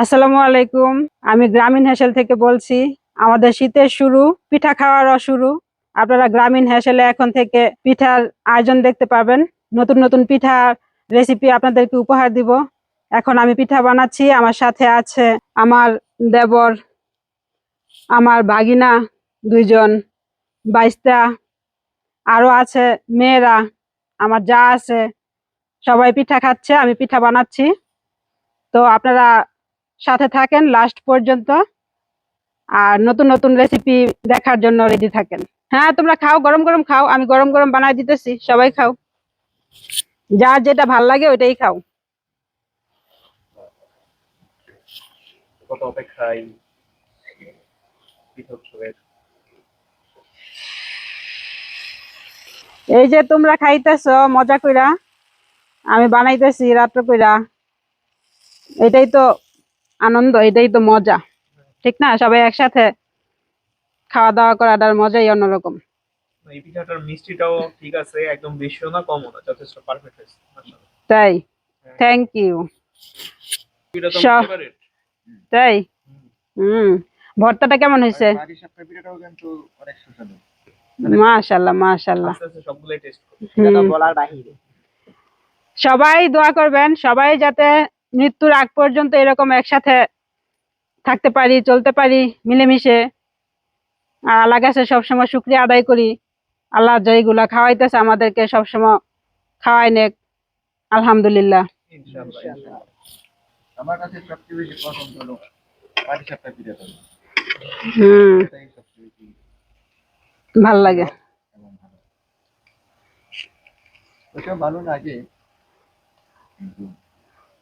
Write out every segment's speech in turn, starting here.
আসসালামু আলাইকুম। আমি গ্রামীণ হেসেল থেকে বলছি, আমাদের শীতের শুরু, পিঠা খাওয়ারও শুরু আপনারা গ্রামীণ হেসেলে এখন থেকে পিঠার আয়োজন দেখতে পাবেন। নতুন নতুন পিঠার রেসিপি আপনাদেরকে উপহার দিব। এখন আমি পিঠা বানাচ্ছি। আমার সাথে আছে আমার দেবর, আমার বাগিনা দুইজন, বাইশটা। আরও আছে মেয়েরা, আমার যা আছে, সবাই পিঠা খাচ্ছে, আমি পিঠা বানাচ্ছি। তো আপনারা সাথে থাকেন লাস্ট পর্যন্ত। আর নতুন নতুন রেসিপি দেখার জন্য রেডি থাকেন। হ্যাঁ তোমরা খাও গরম গরম খাও আমি গরম গরম বানাই দিতেছি সবাই খাও। যার যেটা ভালো লাগে ওইটাই খাও। কত অপেক্ষায় এই যে তোমরা খাইতেছ মজা কইরা আমি বানাইতেছি রাত্র কইরা। এটাই তো আনন্দ এটাই তো মজা। ঠিক না? সবাই একসাথে খাওয়া দাওয়া করাটার মজাই অন্যরকম। এই পিঠাটার মিষ্টিটাও ঠিক আছে একদম বেশিও না কমও না যথেষ্ট পারফেক্ট হয়েছে। তাই? থ্যাংক ইউ তাই? হুম। ভর্তাটা কেমন হয়েছে? সুস্বাদু। মাশাল্লাহ মাশাল্লাহ। সবাই দোয়া করবেন সবাই যাতে মৃত্যুর আগ পর্যন্ত এরকম একসাথে থাকতে পারি চলতে পারি মিলেমিশে। আর আল্লাহ কাছে সবসময় শুক্রিয়া আদায় করি। আল্লাহ যেগুলা খাওয়াইতেছে আমাদেরকে সবসময় খাওয়াই নেক। আলহামদুলিল্লাহ। আমার কাছে সবচেয়ে বেশি পছন্দ হলো হুম। ভালো লাগে। ভালো। লাগে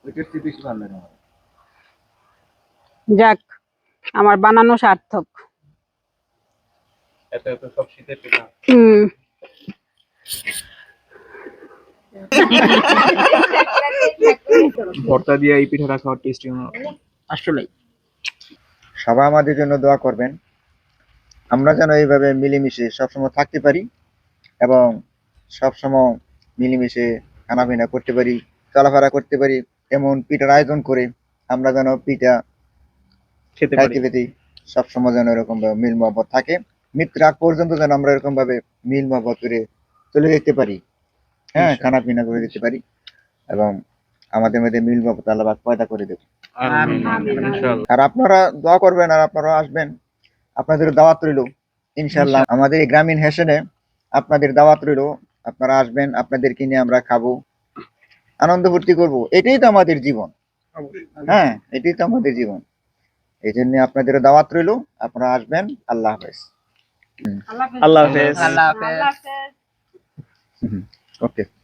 ওইটার চেয়ে বেশি ভালো লাগে আমার যাক আমার বানানো সার্থক। এত এত সব শীতের পিঠা। হুম। ভর্তা দিয়ে এই পিঠাটা খাওয়ার টেস্টি আসলে সবাই আমাদের জন্য দোয়া করবেন। আমরা যেন এইভাবে মিলেমিশে সবসময় থাকতে পারি এবং সবসময় মিলেমিশে খানাপিনা করতে পারি চলাফেরা করতে পারি। এমন পিঠার আয়োজন করে আমরা যেন পিঠা খেতে পারি। খাইতে পেতে। সবসময় যেন এরকম ভাবে মিল মহব্বত থাকে। মৃত্যুর আগ পর্যন্ত যেন আমরা এরকম ভাবে মিল মহব্বত করে চলে যেতে পারি। হ্যাঁ। খানা পিনা করে দিতে পারি এবং আমাদের মধ্যে মিল মহব্বত আল্লাহ পয়দা করে দেবে। আর আপনারা দোয়া করবেন আর আপনারা আসবেন। আপনাদের দাওয়াত রইল ইনশাল্লাহ। আমাদের এই গ্রামীণ হেসেনে আপনাদের দাওয়াত রইল। আপনারা আসবেন আপনাদেরকে নিয়ে আমরা খাব। আনন্দ ফুর্তি করব। এটাই তো আমাদের জীবন। হ্যাঁ এটাই তো আমাদের জীবন। এই জন্য আপনাদের দাওয়াত রইল। আপনারা আসবেন। আল্লাহ হাফেজ। আল্লাহ হাফেজ। ওকে।